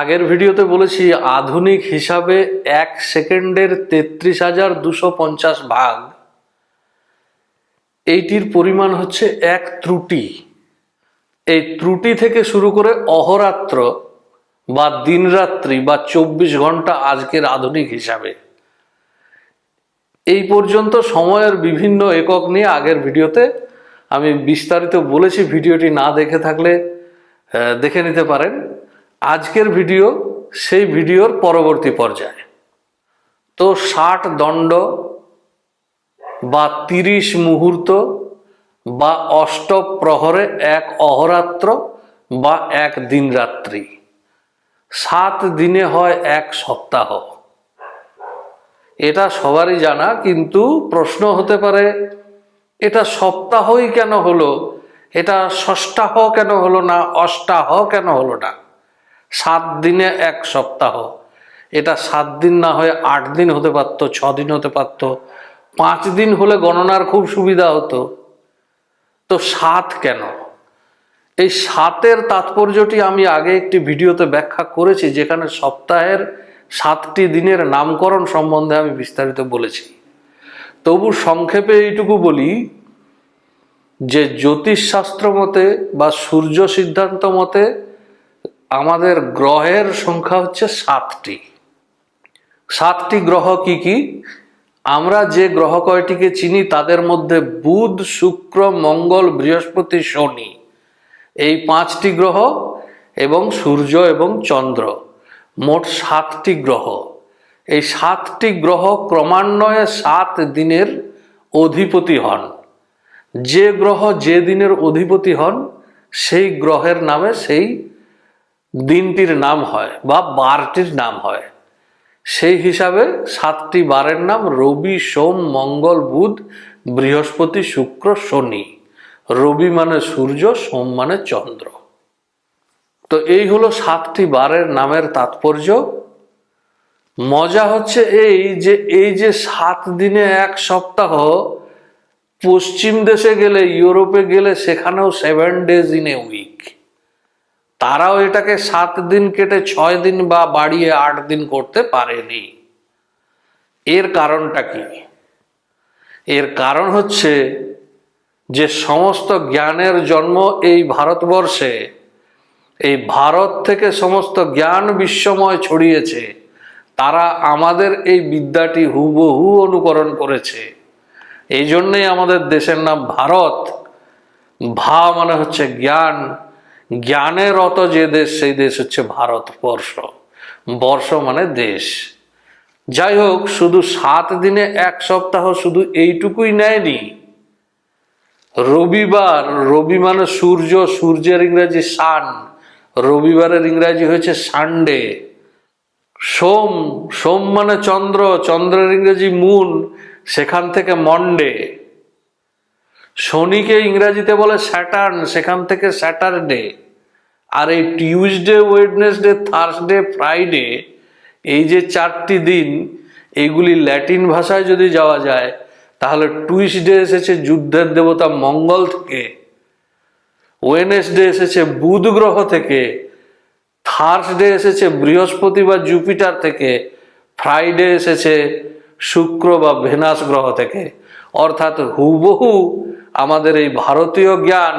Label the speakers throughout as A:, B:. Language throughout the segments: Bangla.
A: আগের ভিডিওতে বলেছি, আধুনিক হিসাবে এক সেকেন্ডের তেত্রিশ হাজার দুশো পঞ্চাশ ভাগ। এইটির পরিমাণ হচ্ছে এক ত্রুটি। এই ত্রুটি থেকে শুরু করে অহরাত্র বা দিনরাত্রি বা চব্বিশ ঘণ্টা আজকের আধুনিক হিসাবে। এই পর্যন্ত সময়ের বিভিন্ন একক নিয়ে আগের ভিডিওতে আমি বিস্তারিত বলেছি, ভিডিওটি না দেখে থাকলে দেখে নিতে পারেন। আজকের ভিডিও সেই ভিডিওর পরবর্তী পর্যায়ে। তো ষাট দণ্ড বা তিরিশ মুহূর্ত বা অষ্ট প্রহরে এক অহরাত্র বা এক দিন রাত্রি সাত দিনে হয় এক সপ্তাহ। এটা সবারই জানা, কিন্তু প্রশ্ন হতে পারে, এটা সপ্তাহই কেন হলো? এটা ষষ্ঠাহ কেন হলো না, অষ্টাহ কেন হলো না? সাত দিনে এক সপ্তাহ। এটা সাত দিন না হয়ে আট দিন হতে পারতো, ছ দিন হতে পারতো। পাঁচ দিন হলে গণনার খুব সুবিধা হতো। তো সাত কেন? এই সাতের তাৎপর্যটি আমি আগে একটি ভিডিওতে ব্যাখ্যা করেছি, যেখানে সপ্তাহের সাতটি দিনের নামকরণ সম্বন্ধে আমি বিস্তারিত বলেছি। তবু সংক্ষেপে এইটুকু বলি যে জ্যোতিষশাস্ত্র মতে বা সূর্য সিদ্ধান্ত মতে আমাদের গ্রহের সংখ্যা হচ্ছে সাতটি। সাতটি গ্রহ কি কি? আমরা যে গ্রহ কয়টিকে চিনি, তাদের মধ্যে বুধ, শুক্র, মঙ্গল, বৃহস্পতি, শনি। এই পাঁচটি গ্রহ এবং সূর্য এবং চন্দ্র। মোট সাতটি গ্রহ। এই সাতটি গ্রহ ক্রমান্বয়ে সাত দিনের অধিপতি হন। যে গ্রহ যে দিনের অধিপতি হন, সেই গ্রহের নামে সেই দিনটির নাম হয় বা বারটির নাম হয়। সেই হিসাবে সাতটি বারের নাম রবি, সোম, মঙ্গল, বুধ, বৃহস্পতি, শুক্র, শনি। রবি মানে সূর্য, সোম মানে চন্দ্র। তো এই হলো সাতটি বারের নামের তাৎপর্য। মজা হচ্ছে এই যে এই যে সাত দিনে এক সপ্তাহ পশ্চিম দেশে গেলে, ইউরোপে গেলে, সেখানেও seven days in a week তারাও এটাকে সাত দিন কেটে ছয় দিন বা বাড়িয়ে আট দিন করতে পারেনি। এর কারণটা কি? এর কারণ হচ্ছে যে সমস্ত জ্ঞানের জন্ম এই ভারতবর্ষে, এই ভারত থেকে সমস্ত জ্ঞান বিশ্বময় ছড়িয়েছে। তারা আমাদের এই বিদ্যাটি হুবহু অনুকরণ করেছে। এই জন্যই আমাদের দেশের নাম ভারত। ভা মানে হচ্ছে জ্ঞান জ্ঞানের অত যে দেশ, সেই দেশ হচ্ছে ভারতবর্ষ। বর্ষ মানে দেশ। যাই হোক, শুধু সাত দিনে এক সপ্তাহ শুধু এইটুকুই নেয়নি। রবিবার, রবি মানে সূর্য, সূর্যের ইংরাজি সান রবিবারের ইংরাজি হয়েছে সানডে সোম সোম মানে চন্দ্র, চন্দ্রের ইংরেজি মুন সেখান থেকে মন্ডে শনিকে ইংরাজিতে বলে স্যাটার্ন সেখান থেকে স্যাটারডে আর এই টিউসডে ওয়েডনেসডে থার্সডে ফ্রাইডে এই যে চারটি দিন এইগুলি ল্যাটিন ভাষায় যদি যাওয়া যায়, তাহলে টুইসডে এসেছে যুদ্ধের দেবতা মঙ্গল থেকে ওয়েনেসডে এসেছে বুধ গ্রহ থেকে থার্সডে এসেছে বৃহস্পতি বা জুপিটার থেকে ফ্রাইডে এসেছে শুক্র বা ভেনাস গ্রহ থেকে। অর্থাৎ হুবহু আমাদের এই ভারতীয় জ্ঞান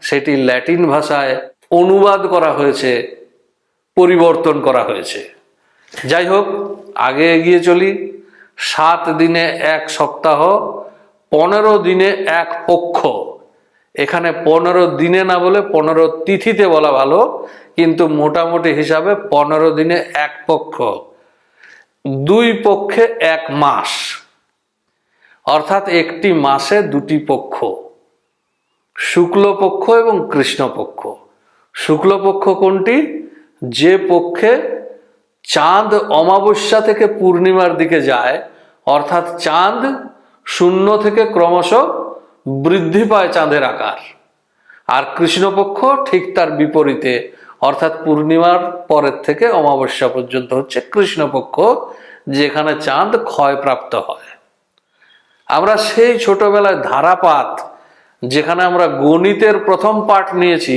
A: সেটি ল্যাটিন ভাষায় অনুবাদ করা হয়েছে, পরিবর্তন করা হয়েছে। যাই হোক, আগে এগিয়ে চলি। সাত দিনে এক সপ্তাহ, পনেরো দিনে এক পক্ষ এখানে পনেরো দিনে না বলে পনেরো তিথিতে বলা ভালো, কিন্তু মোটামুটি হিসাবে পনেরো দিনে এক পক্ষ। দুই পক্ষে এক মাস। অর্থাৎ একটি মাসে দুটি পক্ষ। শুক্লপক্ষ এবং কৃষ্ণপক্ষ। শুক্লপক্ষ কোনটি? যে পক্ষে চাঁদ অমাবস্যা থেকে পূর্ণিমার দিকে যায়, অর্থাৎ চাঁদ শূন্য থেকে ক্রমশ বৃদ্ধি পায় চাঁদের আকার। আর কৃষ্ণপক্ষ ঠিক তার বিপরীতে, অর্থাৎ পূর্ণিমার পরের থেকে অমাবস্যা পর্যন্ত হচ্ছে কৃষ্ণপক্ষ, যেখানে চাঁদ ক্ষয়প্রাপ্ত হয়। আমরা সেই ছোটবেলায় ধারাপাত, যেখানে আমরা গণিতের প্রথম পাঠ নিয়েছি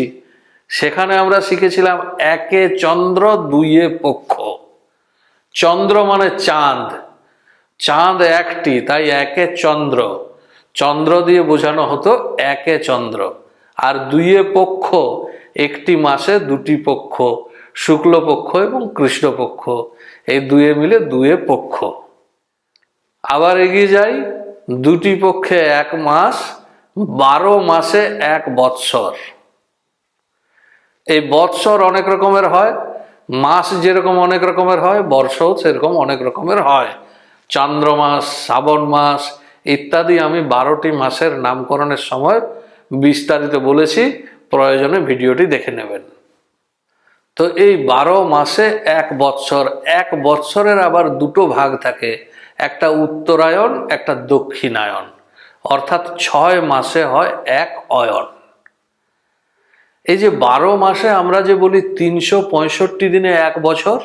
A: সেখানে আমরা শিখেছিলাম একে চন্দ্র, দুইয়ে পক্ষ। চন্দ্র মানে চাঁদ। চাঁদ একটি, তাই একে চন্দ্র। চন্দ্র দিয়ে বোঝানো হতো একে চন্দ্র। আর দুইয়ে পক্ষ, একটি মাসে দুটি পক্ষ, শুক্লপক্ষ এবং কৃষ্ণপক্ষ। এই দুয়ে মিলে দুয়ে পক্ষ। আবার এগিয়ে যাই, দুটি পক্ষে এক মাস, বারো মাসে এক বৎসর। এই বৎসর অনেক রকমের হয়, মাস যেরকম অনেক রকমের হয়, বর্ষও সেরকম অনেক রকমের হয়। চন্দ্র মাস, শ্রাবণ মাস ইত্যাদি আমি বারোটি মাসের নামকরণের সময় বিস্তারিত বলেছি, প্রয়োজনে ভিডিওটি দেখে নেবেন। তো এই বারো মাসে এক বৎসর, এক বৎসরের আবার দুটো ভাগ থাকে, একটা উত্তরায়ণ, একটা দক্ষিণায়ন অর্থাৎ ছয় মাসে হয় এক অয়ন। এই যে বারো মাসে আমরা যে বলি তিনশো পঁয়ষট্টি দিনে এক বছর,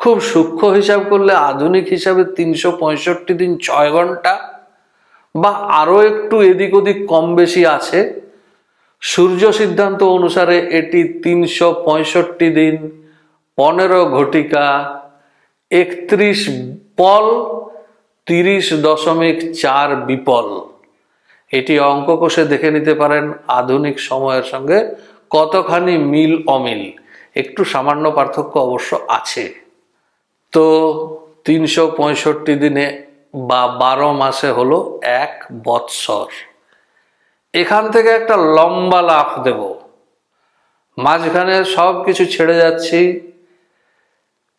A: খুব সূক্ষ্ম হিসাব করলে আধুনিক হিসাবে তিনশো পঁয়ষট্টি দিন ছয় ঘণ্টা বা আরও একটু এদিক ওদিক কম বেশি আছে। সূর্য সিদ্ধান্ত অনুসারে এটি তিনশো পঁয়ষট্টি দিন, পনেরো ঘটিকা, একত্রিশ পল, তিরিশ দশমিক চার বিপল। এটি অঙ্ক কোষে দেখে নিতে পারেন আধুনিক সময়ের সঙ্গে কতখানি মিল অমিল। একটু সামান্য পার্থক্য অবশ্য আছে। তো তিনশো পঁয়ষট্টি দিনে বা বারো মাসে হলো এক বৎসর। এখান থেকে একটা লম্বা লাফ দেব। মাঝখানে সব কিছু ছেড়ে যাচ্ছি।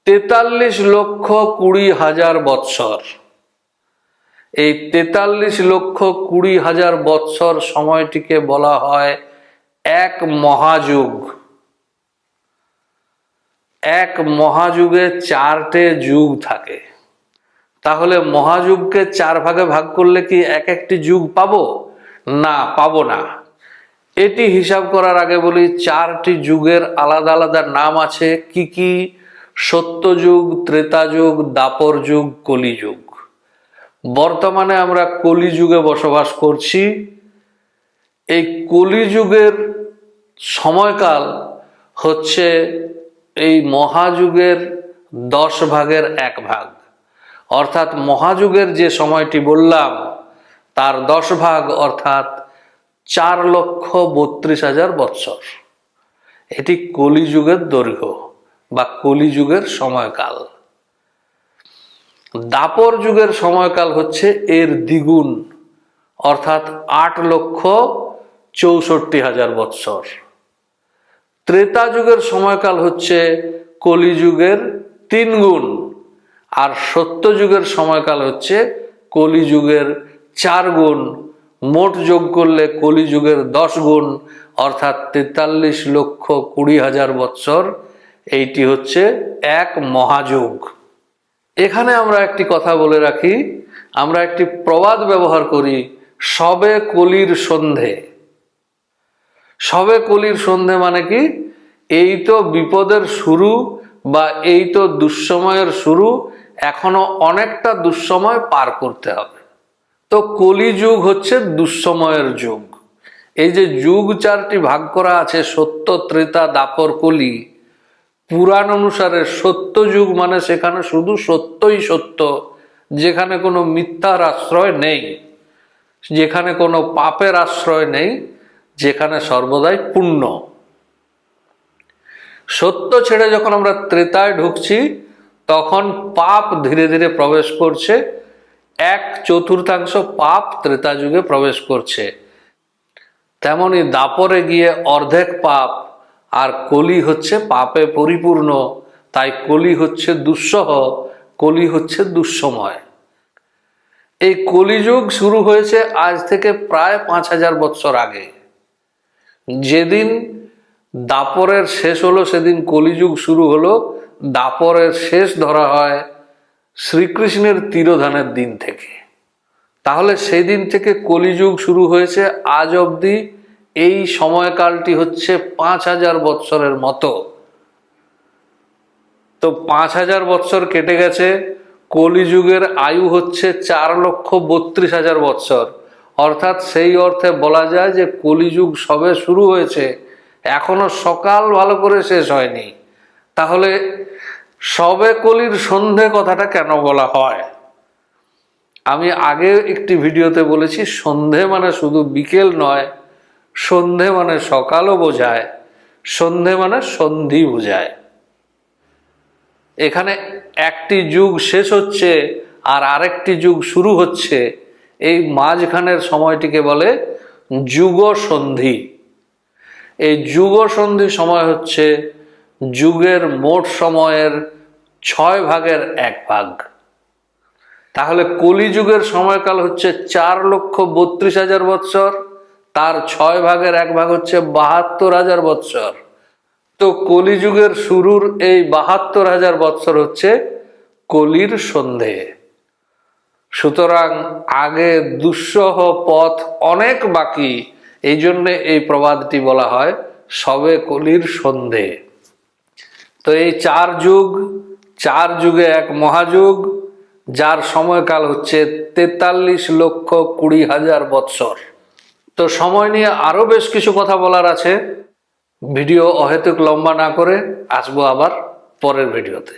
A: তেতাল্লিশ লক্ষ কুড়ি হাজার বৎসর। এই তেতাল্লিশ লক্ষ কুড়ি হাজার বৎসর সময়টিকে বলা হয় এক মহাযুগ। এক মহাযুগে চারটে যুগ থাকে। তাহলে মহাযুগকে চার ভাগে ভাগ করলে কি এক একটি যুগ পাবো? না পাবো না। এটি হিসাব করার আগে বলি, চারটি যুগের আলাদা আলাদা নাম আছে। কি কি? সত্যযুগ ত্রেতা যুগ দাপর যুগ কলিযুগ। বর্তমানে আমরা কলিযুগে বসবাস করছি। এই কলিযুগের সময়কাল হচ্ছে এই মহাযুগের দশ ভাগের এক ভাগ। অর্থাৎ মহাযুগের যে সময়টি বললাম, তার দশ ভাগ অর্থাৎ চার লক্ষ বত্রিশ হাজার বৎসর। এটি কলিযুগের দৈর্ঘ্য বা কলিযুগের সময়কাল। দাপর যুগের সময়কাল হচ্ছে এর দ্বিগুণ, অর্থাৎ আট লক্ষ চৌষট্টি হাজার বৎসর। ত্রেতা যুগের সময়কাল হচ্ছে কলিযুগের তিন গুণ আর সত্য যুগের সময়কাল হচ্ছে কলিযুগের চার গুণ মোট যোগ করলে কলিযুগের দশ গুণ অর্থাৎ তেতাল্লিশ লক্ষ কুড়ি হাজার বৎসর, এইটি হচ্ছে এক মহাযুগ। এখানে আমরা একটি কথা বলে রাখি, আমরা একটি প্রবাদ ব্যবহার করি, সবে কলির সন্ধে। সবে কলির সন্ধে মানে কি? এই তো বিপদের শুরু বা এই তো দুঃসময়ের শুরু, এখনও অনেকটা দুঃসময় পার করতে হবে। তো কলি যুগ হচ্ছে দুঃসময়ের যুগ। এই যে যুগ চারটি ভাগ করা আছে, সত্য, ত্রেতা, দাপর, কলি। পুরাণ অনুসারে সত্য যুগ মানে সেখানে শুধু সত্যই সত্য, যেখানে কোনো মিথ্যার আশ্রয় নেই, যেখানে কোনো পাপের আশ্রয় নেই, যেখানে সর্বদাই পুণ্য সত্য ছেড়ে যখন আমরা ত্রেতায় ঢুকছি, তখন পাপ ধীরে ধীরে প্রবেশ করছে, এক চতুর্থাংশ পাপ ত্রেতা যুগে প্রবেশ করছে। তেমনি দাপরে গিয়ে অর্ধেক পাপ আর কলি হচ্ছে পাপে পরিপূর্ণ, তাই কলি হচ্ছে দুঃসহ, কলি হচ্ছে দুঃসময়। এই কলিযুগ শুরু হয়েছে আজ থেকে প্রায় পাঁচ হাজার বৎসর আগে। যেদিন দাপরের শেষ হলো, সেদিন কলিযুগ শুরু হলো। দাপরের শেষ ধরা হয় শ্রীকৃষ্ণের তিরোধানের দিন থেকে। তাহলে সেই দিন থেকে কলিযুগ শুরু হয়েছে আজ অবধি এই সময়কালটি হচ্ছে পাঁচ হাজার বৎসরের মতো। তো পাঁচ হাজার বৎসর কেটে গেছে, কলিযুগের আয়ু হচ্ছে চার লক্ষ বত্রিশ হাজার বৎসর। অর্থাৎ সেই অর্থে বলা যায় যে কলিযুগ সবে শুরু হয়েছে, এখনও সকাল ভালো করে শেষ হয়নি। তাহলে সবে কলির সন্ধে কথাটা কেন বলা হয়? আমি আগে একটি ভিডিওতে বলেছি, সন্ধে মানে শুধু বিকেল নয় সন্ধে মানে সকালও বোঝায়, সন্ধে মানে সন্ধি বোঝায়। এখানে একটি যুগ শেষ হচ্ছে আর আরেকটি যুগ শুরু হচ্ছে। এই মাঝখানের সময়টিকে বলে যুগ সন্ধি এই যুগ সন্ধি সময় হচ্ছে যুগের মোট সময়ের ছয় ভাগের এক ভাগ। তাহলে কলিযুগের সময়কাল হচ্ছে চার লক্ষ বত্রিশ হাজার বৎসর। তার ছয় ভাগের এক ভাগ হচ্ছে বাহাত্তর হাজার বৎসর। তো কলিযুগের শুরুর এই বাহাত্তর হাজার বৎসর হচ্ছে কলির সন্ধে। সুতরাং আগে দুঃসহ পথ অনেক বাকি, এই জন্যে এই প্রবাদটি বলা হয় সবে কলির সন্ধে। তো এই চার যুগ, চার যুগে এক মহাযুগ, যার সময়কাল হচ্ছে তেতাল্লিশ লক্ষ কুড়ি হাজার বৎসর। তো সময় নিয়ে আরও বেশ কিছু কথা বলার আছে। ভিডিও অহেতুক লম্বা না করে আসব আবার পরের ভিডিওতে।